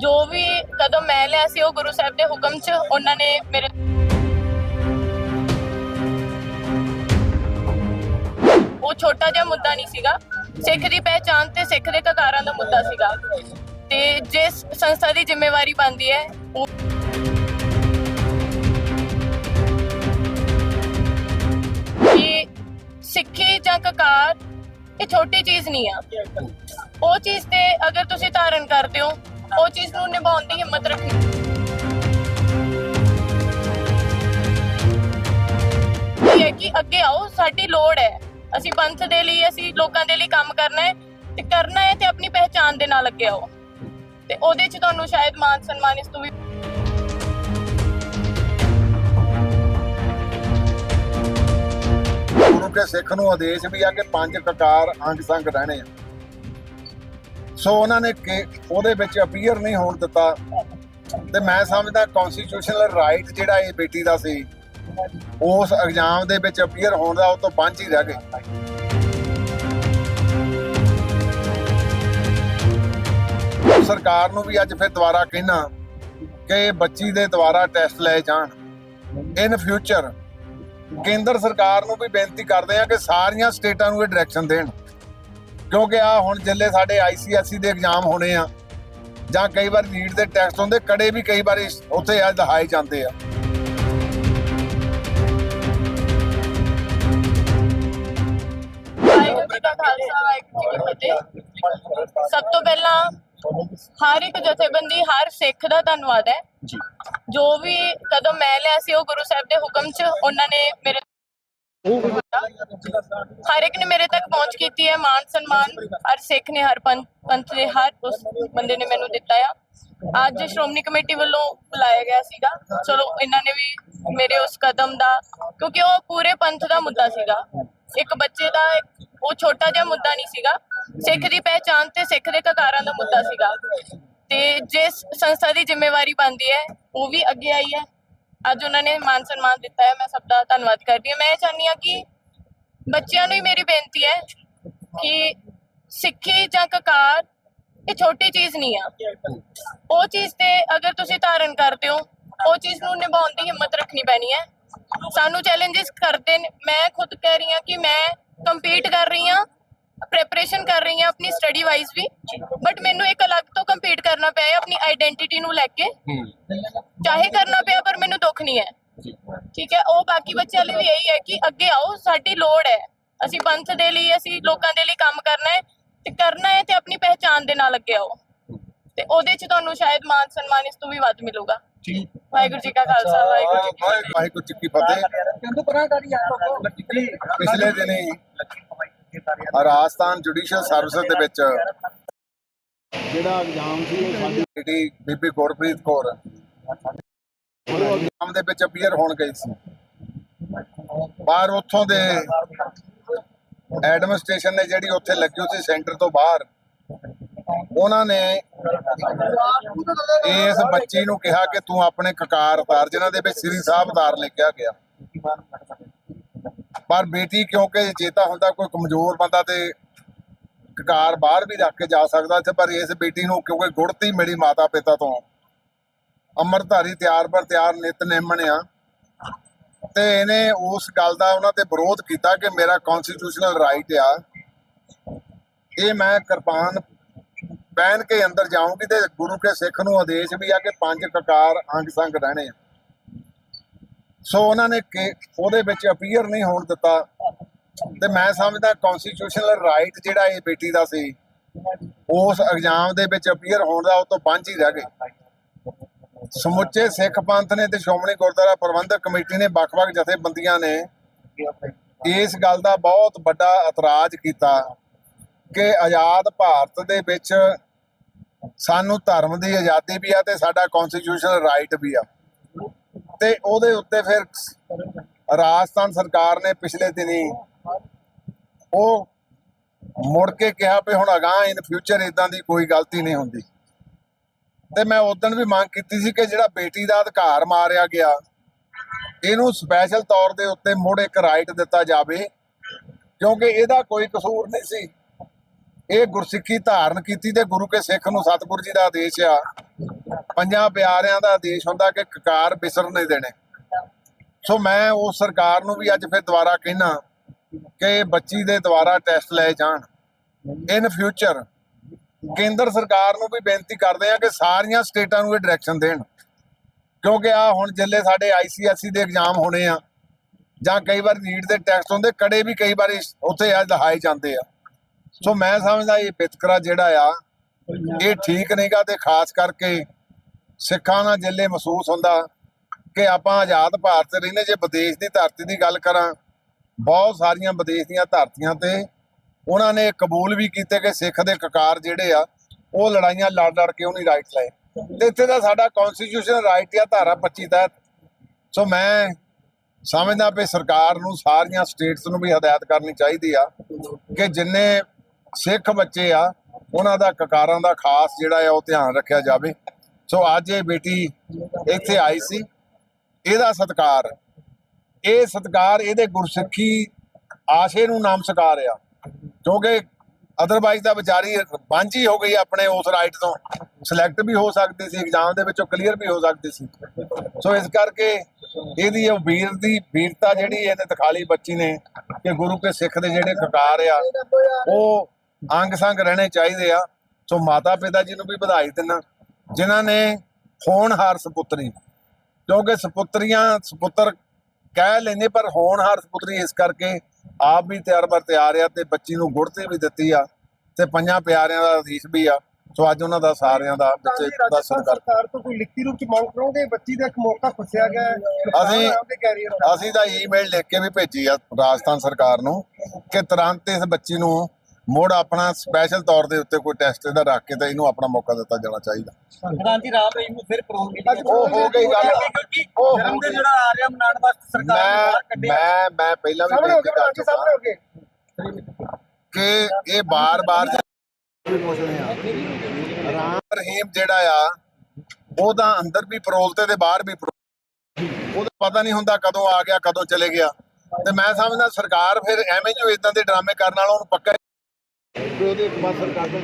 ਜੋ ਵੀ ਕਦਮ ਮੈਂ ਲਿਆ ਸੀ, ਉਹ ਗੁਰੂ ਸਾਹਿਬ ਦੇ ਹੁਕਮ 'ਚ ਉਹਨਾਂ ਨੇ ਮੇਰੇ ਉਹ ਛੋਟਾ ਜਿਹਾ ਮੁੱਦਾ ਨਹੀਂ ਸੀਗਾ। ਸਿੱਖ ਦੀ ਪਹਿਚਾਨ ਤੇ ਸਿੱਖ ਦੇ ਕਕਾਰਾਂ ਦਾ ਮੁੱਦਾ ਸੀਗਾ। ਤੇ ਜਿਸ ਸੰਸਥਾ ਦੀ ਜ਼ਿੰਮੇਵਾਰੀ ਬਣਦੀ ਹੈ, ਉਹ ਕਿ ਸਿੱਖੀ ਜਾਂ ਕਕਾਰ, ਇਹ ਛੋਟੀ ਚੀਜ਼ ਨਹੀਂ ਆ। ਉਹ ਚੀਜ਼ ਤੇ ਅਗਰ ਤੁਸੀਂ ਧਾਰਨ ਕਰਦੇ ਹੋ ਉਹ ਚੀਜ਼ ਨੂੰ ਨਿਭਾਉਣ ਦੀ ਹਿੰਮਤ ਰੱਖਣੀ। ਇਹ ਹੈ ਕਿ ਅੱਗੇ ਆਓ, ਸਾਡੀ ਲੋੜ ਹੈ। ਅਸੀਂ ਪੰਥ ਦੇ ਲਈ, ਅਸੀਂ ਲੋਕਾਂ ਦੇ ਲਈ ਕੰਮ ਕਰਨਾ ਹੈ ਤੇ ਕਰਨਾ ਹੈ ਤੇ ਆਪਣੀ ਪਹਿਚਾਨ ਦੇ ਨਾਲ ਅੱਗੇ ਆਓ। ਤੇ ਉਹਦੇ ਚ ਤੁਹਾਨੂੰ ਸ਼ਾਇਦ ਮਾਨ ਸਨਮਾਨ ਇਸ ਤੋਂ ਵੀ ਗੁਰੂ ਕੇ ਸਿੱਖ ਨੂੰ ਆਦੇਸ਼ ਵੀ ਆ ਕਿ ਪੰਜ ਕਕਾਰ ਅੰਗ ਸੰਗ ਰਹਿਣੇ ਆ। ਸੋ ਉਹਨਾਂ ਨੇ ਕਿ ਉਹਦੇ ਵਿੱਚ ਅਪੀਅਰ ਨਹੀਂ ਹੋਣ ਦਿੱਤਾ। ਤੇ ਮੈਂ ਸਮਝਦਾ ਕਨਸਟੀਟਿਊਸ਼ਨਲ ਰਾਈਟ ਜਿਹੜਾ ਇਹ ਬੇਟੀ ਦਾ ਸੀ, ਉਸ ਇਗਜ਼ਾਮ ਦੇ ਵਿੱਚ ਅਪੀਅਰ ਹੋਣ ਦਾ ਉਹ ਤੋਂ ਵਾਂਝ ਹੀ ਰਹਿ ਗਏ। ਸਰਕਾਰ ਨੂੰ ਵੀ ਅੱਜ ਫਿਰ ਦੁਬਾਰਾ ਕਹਿਣਾ ਕਿ ਬੱਚੀ ਦੇ ਦੁਬਾਰਾ ਟੈਸਟ ਲਏ ਜਾਣ। ਇਨ ਫਿਊਚਰ ਕੇਂਦਰ ਸਰਕਾਰ ਨੂੰ ਵੀ ਬੇਨਤੀ ਕਰਦੇ ਆ ਕਿ ਸਾਰੀਆਂ ਸਟੇਟਾਂ ਨੂੰ ਇਹ ਡਾਇਰੈਕਸ਼ਨ ਦੇਣ। ਕਿਉਂਕਿ ਆ ਹੁਣ ਜਿੱਲੇ ਸਾਡੇ ਆਈਸੀਐਸਸੀ ਦੇ ਐਗਜ਼ਾਮ ਹੋਣੇ ਆ ਜਾਂ ਕਈ ਵਾਰ ਨੀਟ ਦੇ ਟੈਸਟ ਹੁੰਦੇ ਕੜੇ ਵੀ ਕਈ ਵਾਰੀ ਉੱਥੇ ਆ ਦਿਖਾਏ ਜਾਂਦੇ ਆ। ਸਭ ਤੋਂ ਪਹਿਲਾਂ ਹਰ ਇੱਕ ਜਥੇਬੰਦੀ ਹਰ ਸਿੱਖ ਦਾ ਧੰਨਵਾਦ ਹੈ। ਜੀ। ਜੋ ਵੀ ਕਦਮ ਮੈਂ ਲਿਆ ਸੀ ਉਹ ਗੁਰੂ ਸਾਹਿਬ ਦੇ ਹੁਕਮ 'ਚ ਉਹਨਾਂ ਨੇ ਮੇਰੇ ਹਰ ਇੱਕ ਨੇ ਮੇਰੇ ਤੱਕ ਪਹੁੰਚ ਕੀਤੀ ਹੈ, ਮਾਨ ਸਨਮਾਨ, ਹਰ ਸਿੱਖ ਨੇ, ਹਰ ਪੰਥ ਦੇ ਹਰ ਉਸ ਬੰਦੇ ਨੇ ਮੈਨੂੰ ਦਿੱਤਾ ਆ। ਅੱਜ ਸ਼੍ਰੋਮਣੀ ਕਮੇਟੀ ਵੱਲੋਂ ਬੁਲਾਇਆ ਗਿਆ ਸੀਗਾ। ਚਲੋ, ਇਹਨਾਂ ਨੇ ਵੀ ਮੇਰੇ ਉਸ ਕਦਮ ਦਾ, ਕਿਉਂਕਿ ਉਹ ਪੂਰੇ ਪੰਥ ਦਾ ਮੁੱਦਾ ਸੀਗਾ। ਇੱਕ ਬੱਚੇ ਦਾ ਉਹ ਛੋਟਾ ਜਿਹਾ ਮੁੱਦਾ ਨਹੀਂ ਸੀਗਾ। ਸਿੱਖ ਦੀ ਪਹਿਚਾਨ ਤੇ ਸਿੱਖ ਦੇ ਕਕਾਰਾਂ ਦਾ ਮੁੱਦਾ ਸੀਗਾ। ਤੇ ਜਿਸ ਸੰਸਥਾ ਦੀ ਜ਼ਿੰਮੇਵਾਰੀ ਬਣਦੀ ਹੈ, ਉਹ ਵੀ ਅੱਗੇ ਆਈ ਹੈ। ਅੱਜ ਉਹਨਾਂ ਨੇ ਮਾਨ ਸਨਮਾਨ ਦਿੱਤਾ ਹੈ। ਮੈਂ ਸਭ ਦਾ ਧੰਨਵਾਦ ਕਰਦੀ ਹਾਂ। ਮੈਂ ਇਹ ਚਾਹੁੰਦੀ ਹਾਂ ਕਿ ਬੱਚਿਆਂ ਨੂੰ ਹੀ ਮੇਰੀ ਬੇਨਤੀ ਹੈ ਕਿ ਸਿੱਖੀ ਜਾਂ ਕਕਾਰ ਇਹ ਛੋਟੀ ਚੀਜ਼ ਨਹੀਂ ਆ। ਉਹ ਚੀਜ਼ ਤੇ ਅਗਰ ਤੁਸੀਂ ਧਾਰਨ ਕਰਦੇ ਹੋ ਉਹ ਚੀਜ਼ ਨੂੰ ਨਿਭਾਉਣ ਦੀ ਹਿੰਮਤ ਰੱਖਣੀ ਪੈਣੀ ਹੈ। ਸਾਨੂੰ ਚੈਲੰਜਸ ਕਰਦੇ ਨੇ ਮੈਂ ਖੁਦ ਕਹਿ ਰਹੀ ਹਾਂ ਕਿ ਮੈਂ ਕੰਪੀਟ ਕਰ ਰਹੀ ਹਾਂ ਪ੍ਰੈਪਰੇਸ਼ਨ ਕਰ ਰਹੀ ਹਾਂ ਆਪਣੀ ਸਟੱਡੀ ਵਾਈਜ਼ ਵੀ। ਬਟ ਮੈਨੂੰ ਇੱਕ ਅਲੱਗ ਤੋਂ ਕੰਪੀਟ ਕਰਨਾ ਪਿਆ ਹੈ ਆਪਣੀ ਆਇਡੈਂਟੀਟੀ ਨੂੰ ਲੈ ਕੇ। ਚਾਹੇ ਕਰਨਾ ਪਿਆ ਪਰ ਮੈਨੂੰ ਦੁੱਖ ਨਹੀਂ ਹੈ। ਠੀਕ ਹੈ ਉਹ ਬਾਕੀ ਬੱਚਿਆਂ ਲਈ ਵੀ ਇਹੀ ਹੈ ਕਿ ਅੱਗੇ ਆਓ ਸਾਡੀ ਲੋੜ ਹੈ। ਅਸੀਂ ਪੰਥ ਦੇ ਲਈ ਅਸੀਂ ਲੋਕਾਂ ਦੇ ਲਈ ਕੰਮ ਕਰਨਾ ਹੈ ਤੇ ਕਰਨਾ ਹੈ ਤੇ ਆਪਣੀ ਪਹਿਚਾਨ ਦੇ ਨਾਲ ਅੱਗੇ ਆਓ। ਤੇ ਉਹਦੇ ਚ ਤੁਹਾਨੂੰ ਸ਼ਾਇਦ ਮਾਨ ਸਨਮਾਨ ਇਸ ਤੋਂ ਵੀ ਵੱਧ ਮਿਲੂਗਾ। ਜੀ ਵਾਹਿਗੁਰੂ ਜੀ ਕਾ ਖਾਲਸਾ ਵਾਹਿਗੁਰੂ ਜੀ ਕੀ ਫਤਿਹ। ਵਾਹਿਗੁਰੂ ਜੀ ਕੀ ਫਤਿਹ। ਪਿਛਲੇ ਦਿਨੀ ਰਾਜਸਥਾਨ ਜੁਡੀਸ਼ੀਅਲ ਸਰਵਿਸ ਦੇ ਵਿੱਚ ਜਿਹੜਾ ਐਗਜ਼ਾਮ ਸੀ ਉਹ ਸਾਡੀ ਬੀਬੀ ਗੁਰਪ੍ਰੀਤ ਕੌਰ ਉਹ ਦੇ ਵਿੱਚ ਅਪੀਅਰ ਹੋਣ ਗਈ ਸੀ। ਪਰ ਉੱਥੋਂ ਦੇ ਐਡਮਿਨਿਸਟ੍ਰੇਸ਼ਨ ਨੇ ਜਿਹੜੀ ਉੱਥੇ ਲੱਗੀ ਸੀ ਸੈਂਟਰ ਤੋਂ ਬਾਹਰ, ਉਹਨਾਂ ਨੇ ਇਸ ਬੱਚੀ ਨੂੰ ਕਿਹਾ ਕਿ ਤੂੰ ਆਪਣੇ ਕਕਾਰ ਉਤਾਰ, ਜਿਨ੍ਹਾਂ ਦੇ ਵਿੱਚ ਸ੍ਰੀ ਸਾਹਿਬ ਉਤਾਰ ਲਿਖਿਆ ਗਿਆ। ਪਰ ਬੇਟੀ, ਕਿਉਂਕਿ ਚੇਤਾ ਹੁੰਦਾ ਕੋਈ ਕਮਜ਼ੋਰ ਬੰਦਾ ਤੇ ਕਕਾਰ ਬਾਹਰ ਵੀ ਰੱਖ ਕੇ ਜਾ ਸਕਦਾ ਸੀ, ਪਰ ਇਸ ਬੇਟੀ ਨੂੰ ਕਿਉਂਕਿ ਗੁੜਤੀ ਮਿਲੀ ਮਾਤਾ ਪਿਤਾ ਤੋਂ ਅੰਮ੍ਰਿਤਧਾਰੀ ਤਿਆਰ ਬਰ ਤਿਆਰ ਨਿਤਨੇਮਣ ਆ। ਤੇ ਇਹਨੇ ਉਸ ਗੱਲ ਦਾ ਉਹਨਾਂ ਤੇ ਵਿਰੋਧ ਕੀਤਾ ਕਿ ਮੇਰਾ ਕਨਸਟੀਟਿਊਸ਼ਨਲ ਰਾਈਟ ਆ। ਇਹ ਮੈਂ ਕਿਰਪਾਨ ਪਹਿਨ ਕੇ ਅੰਦਰ ਜਾਊਂਗੀ ਤੇ ਗੁਰੂ ਕੇ ਸਿੱਖ ਨੂੰ ਆਦੇਸ਼ ਵੀ ਆ ਕਿ ਪੰਜ ਕਕਾਰ ਅੰਗ ਸੰਗ ਰਹਿਣੇ ਆ। ਸੋ ਉਹਨਾਂ ਨੇ ਕਿ ਉਹਦੇ ਵਿੱਚ ਅਪੀਅਰ ਨਹੀਂ ਹੋਣ ਦਿੱਤਾ। ਤੇ ਮੈਂ ਸਮਝਦਾ ਕਨਸਟੀਟਿਊਸ਼ਨਲ ਰਾਈਟ ਜਿਹੜਾ ਇਹ ਬੇਟੀ ਦਾ ਸੀ, ਉਸ ਐਗਜ਼ਾਮ ਦੇ ਵਿੱਚ ਅਪੀਅਰ ਹੋਣ ਦਾ ਉਹ ਤੋਂ ਵਾਂਝ ਹੀ ਰਹਿ ਗਏ। ਸਮੁੱਚੇ ਸਿੱਖ ਪੰਥ ਨੇ ਤੇ ਸ਼੍ਰੋਮਣੀ ਗੁਰਦੁਆਰਾ ਪ੍ਰਬੰਧਕ ਕਮੇਟੀ ਨੇ ਵੱਖ-ਵੱਖ ਜਥੇਬੰਦੀਆਂ ਨੇ ਇਸ ਗੱਲ ਦਾ ਬਹੁਤ ਵੱਡਾ ਇਤਰਾਜ਼ ਕੀਤਾ ਕਿ ਆਜ਼ਾਦ ਭਾਰਤ ਦੇ ਵਿੱਚ ਸਾਨੂੰ ਧਰਮ ਦੀ ਆਜ਼ਾਦੀ ਵੀ ਆ ਤੇ ਸਾਡਾ ਕਨਸਟੀਟਿਊਸ਼ਨਲ ਰਾਈਟ ਵੀ ਆ। ਤੇ ਉਹਦੇ ਉੱਤੇ ਫਿਰ ਰਾਜਸਥਾਨ ਸਰਕਾਰ ਨੇ ਪਿਛਲੇ ਦਿਨੀ ਉਹ ਮੁੜ ਕੇ ਕਿਹਾ ਵੀ ਹੁਣ ਅਗਾਹ ਇਨ ਫਿਊਚਰ ਇਦਾਂ ਦੀ ਕੋਈ ਗਲਤੀ ਨਹੀਂ ਹੁੰਦੀ। ਤੇ ਮੈਂ ਉਦੋਂ ਵੀ ਮੰਗ ਕੀਤੀ ਸੀ ਕਿ ਜਿਹੜਾ ਬੇਟੀ ਦਾ ਅਧਿਕਾਰ ਮਾਰਿਆ ਗਿਆ, ਇਹਨੂੰ ਸਪੈਸ਼ਲ ਤੌਰ ਦੇ ਉੱਤੇ ਮੁੜ ਇੱਕ ਰਾਈਟ ਦਿੱਤਾ ਜਾਵੇ, ਕਿਉਂਕਿ ਇਹਦਾ ਕੋਈ ਕਸੂਰ ਨਹੀਂ ਸੀ। ਇਹ ਗੁਰਸਿੱਖੀ ਧਾਰਨ ਕੀਤੀ ਤੇ ਗੁਰੂ ਕੇ ਸਿੱਖ ਨੂੰ ਸਤਿਗੁਰੂ ਜੀ ਦਾ ਆਦੇਸ਼ ਆ। ਪੰਜਾਂ ਪਿਆਰਿਆਂ ਦਾ ਆਦੇਸ਼ ਹੁੰਦਾ ਕਿ ਕਕਾਰ ਬਿਸਰ ਨਹੀਂ ਦੇਣੇ। ਸੋ ਮੈਂ ਉਸ ਸਰਕਾਰ ਨੂੰ ਵੀ ਅੱਜ ਫਿਰ ਦੁਬਾਰਾ ਕਹਿਣਾ ਕਿ ਬੱਚੀ ਦੇ ਦੁਬਾਰਾ ਟੈਸਟ ਲਏ ਜਾਣ। ਇਨ ਫਿਊਚਰ ਕੇਂਦਰ ਸਰਕਾਰ ਨੂੰ ਵੀ ਬੇਨਤੀ ਕਰਦੇ ਆ ਕਿ ਸਾਰੀਆਂ ਸਟੇਟਾਂ ਨੂੰ ਇਹ ਡਾਇਰੈਕਸ਼ਨ ਦੇਣ। ਕਿਉਂਕਿ ਆ ਹੁਣ ਜਿੱਲੇ ਸਾਡੇ ਆਈਸੀਐਸਸੀ ਦੇ ਐਗਜ਼ਾਮ ਹੋਣੇ ਆ, ਜਾਂ ਕਈ ਵਾਰ ਨੀਟ ਦੇ ਟੈਸਟ ਹੁੰਦੇ, ਕੜੇ ਵੀ ਕਈ ਵਾਰੀ ਉੱਥੇ ਆ ਦਿਖਾਏ ਜਾਂਦੇ ਆ। ਸੋ ਮੈਂ ਸਮਝਦਾ ਇਹ ਵਿਤਕਰਾ ਜਿਹੜਾ ਆ, ਇਹ ਠੀਕ ਨਹੀਂਗਾ ਤੇ ਖਾਸ ਕਰਕੇ ਸਿੱਖਾਂ ਨਾਲ ਜਿੱਲੇ ਮਹਿਸੂਸ ਹੁੰਦਾ ਕਿ ਆਪਾਂ ਆਜ਼ਾਦ ਭਾਰਤ ਰਹਿੰਦੇ, ਜੇ ਵਿਦੇਸ਼ ਦੀ ਧਰਤੀ ਦੀ ਗੱਲ ਕਰਾਂ, ਬਹੁਤ ਸਾਰੀਆਂ ਵਿਦੇਸ਼ ਦੀਆਂ ਧਰਤੀਆਂ ਤੇ ਉਹਨਾਂ ਨੇ ਕਬੂਲ ਵੀ ਕੀਤੇ ਕਿ ਸਿੱਖ ਦੇ ਕਕਾਰ ਜਿਹੜੇ ਆ, ਉਹ ਲੜਾਈਆਂ ਲੜ ਲੜ ਕੇ ਉਹਨੀ ਰਾਈਟ ਲਏ। ਤੇ ਇੱਥੇ ਦਾ ਸਾਡਾ ਕਨਸਟੀਟਿਊਸ਼ਨ ਰਾਈਟ ਆ, ਧਾਰਾ 25 ਤਹਿਤ। ਸੋ ਮੈਂ ਸਮਝਦਾ ਵੀ ਸਰਕਾਰ ਨੂੰ ਸਾਰੀਆਂ ਸਟੇਟਸ ਨੂੰ ਵੀ ਹਦਾਇਤ ਕਰਨੀ ਚਾਹੀਦੀ ਆ ਕਿ ਜਿੰਨੇ ਸਿੱਖ ਬੱਚੇ ਆ, ਉਹਨਾਂ ਦਾ ਕਕਾਰਾਂ ਦਾ ਖਾਸ ਜਿਹੜਾ ਆ, ਉਹ ਧਿਆਨ ਰੱਖਿਆ ਜਾਵੇ। ਸੋ ਅੱਜ ਇਹ ਬੇਟੀ ਇੱਥੇ ਆਈ ਸੀ। ਇਹਦਾ ਸਤਕਾਰ, ਇਹ ਸਤਕਾਰ ਇਹਦੇ ਗੁਰਸਿੱਖੀ ਆਸ਼ੇ ਨੂੰ ਨਾਮ ਸਕਾਰ ਆ। ਕਿਉਂਕਿ ਅਦਰਵਾਈਜ਼ ਤਾਂ ਵਿਚਾਰੀ ਵਾਂਝੀ ਹੋ ਗਈ ਆਪਣੇ ਉਸ ਰਾਈਟ ਤੋਂ। ਸਿਲੈਕਟ ਵੀ ਹੋ ਸਕਦੀ ਸੀ ਐਗਜ਼ਾਮ ਦੇ ਵਿੱਚੋਂ ਕਲੀਅਰ ਵੀ ਹੋ ਸਕਦੀ ਸੀ। ਸੋ ਇਸ ਕਰਕੇ ਇਹਦੀ ਉਹ ਵੀਰ ਦੀ ਵੀਰਤਾ ਜਿਹੜੀ ਇਹਨੇ ਦਿਖਾਲੀ ਬੱਚੀ ਨੇ ਕਿ ਗੁਰੂ ਕੇ ਸਿੱਖ ਦੇ ਜਿਹੜੇ ਕਕਾਰ ਆ, ਉਹ ਅੰਗ ਸੰਗ ਰਹਿਣੇ ਚਾਹੀਦੇ ਆ। ਸੋ ਮਾਤਾ ਪਿਤਾ ਜੀ ਨੂੰ ਵੀ ਵਧਾਈ ਦਿੰਨਾ ਜਿਨ੍ਹਾਂ ਨੇ ਹੋਣਹਾਰ ਸੁਪੁੱਤਰੀ। ਕਿਉਂਕਿ ਸੁਪੁੱਤਰੀਆਂ ਸੁਪੁੱਤਰ ਕਹਿ ਲੈਂਦੇ, ਪਰ ਹੋਣਹਾਰ ਸੁਪੁੱਤਰੀ ਇਸ ਕਰਕੇ ਆਪ ਵੀ ਤਿਆਰ ਬਰ ਤਿਆਰ ਆ ਤੇ ਬੱਚੀ ਨੂੰ ਗੁੜਤੀ ਵੀ ਦਿੱਤੀ ਆ ਤੇ ਪੰਜਾਂ ਪਿਆਰਿਆਂ ਦਾ ਅਧੀਸ਼ ਵੀ ਆ। ਸੋ ਅੱਜ ਉਹਨਾਂ ਦਾ ਸਾਰਿਆਂ ਦਾ ਬੱਚੇ ਦਾ ਸਰਕਾਰ ਤੋਂ ਕੋਈ ਲਿਖਤੀ ਰੂਪ ਚ ਮੰਗ ਕਰੋਗੇ? ਬੱਚੀ ਦਾ ਇੱਕ ਮੌਕਾ ਖੁੱਸਿਆ ਗਿਆ ਅਸੀਂ- ਅਸੀਂ ਤਾਂ ਈਮੇਲ ਲਿਖ ਕੇ ਵੀ ਭੇਜੀ ਆ ਰਾਜਸਥਾਨ ਸਰਕਾਰ ਨੂੰ ਕਿ ਤੁਰੰਤ ਇਸ ਬੱਚੀ ਨੂੰ ਮੋੜ ਆਪਣਾ ਸਪੈਸ਼ਲ ਤੌਰ ਦੇ ਉੱਤੇ ਕੋਈ ਟੈਸਟ ਇਹਦਾ ਰੱਖ ਕੇ ਤਾਂ ਇਹਨੂੰ ਆਪਣਾ ਮੌਕਾ ਦਿੱਤਾ ਜਾਣਾ ਚਾਹੀਦਾ। ਰਾਮ ਰਹੀਮ ਨੂੰ ਫਿਰ ਉਹ ਹੋ ਗਈ ਗੱਲ। ਜਿਹੜਾ ਆ ਰਿਹਾ ਮਨਾਉਣ ਵਾਸਤੇ ਸਰਕਾਰ ਨੇ ਮੈਂ ਬਾਹਰ ਕੱਢਿਆ। ਮੈਂ ਮੈਂ ਪਹਿਲਾਂ ਵੀ ਸਾਹਮਣੇ ਹੋ ਬੇਨਤੀ ਗਏ ਕਰ ਬਾਕੀ ਸਾਹਮਣੇ ਚੁੱਕਾ ਹੋ ਗਏ। ਕਿ ਇਹ ਬਾਰ-ਬਾਰ ਰਾਮ ਰਹੀਮ ਜਿਹੜਾ ਆ ਉਹਦਾ ਅੰਦਰ ਵੀ ਪਰੋਲਤੇ ਤੇ ਬਾਹਰ ਵੀ ਪਰੋਲ। ਉਹਦਾ ਪਤਾ ਨਹੀਂ ਹੁੰਦਾ ਕਦੋਂ ਆ ਗਿਆ ਕਦੋਂ ਚਲੇ ਗਿਆ। ਤੇ ਮੈਂ ਸਮਝਦਾ ਸਰਕਾਰ ਫਿਰ ਐਵੇਂ ਜੋ ਇਦਾਂ ਦੇ ਡਰਾਮੇ ਕਰਨ ਵਾਲਾ ਉਹਨੂੰ ਪੱਕਾ ਉਹਦੇ ਇੱਕ ਵਾਰ ਸਰਕਾਰ ਦਾ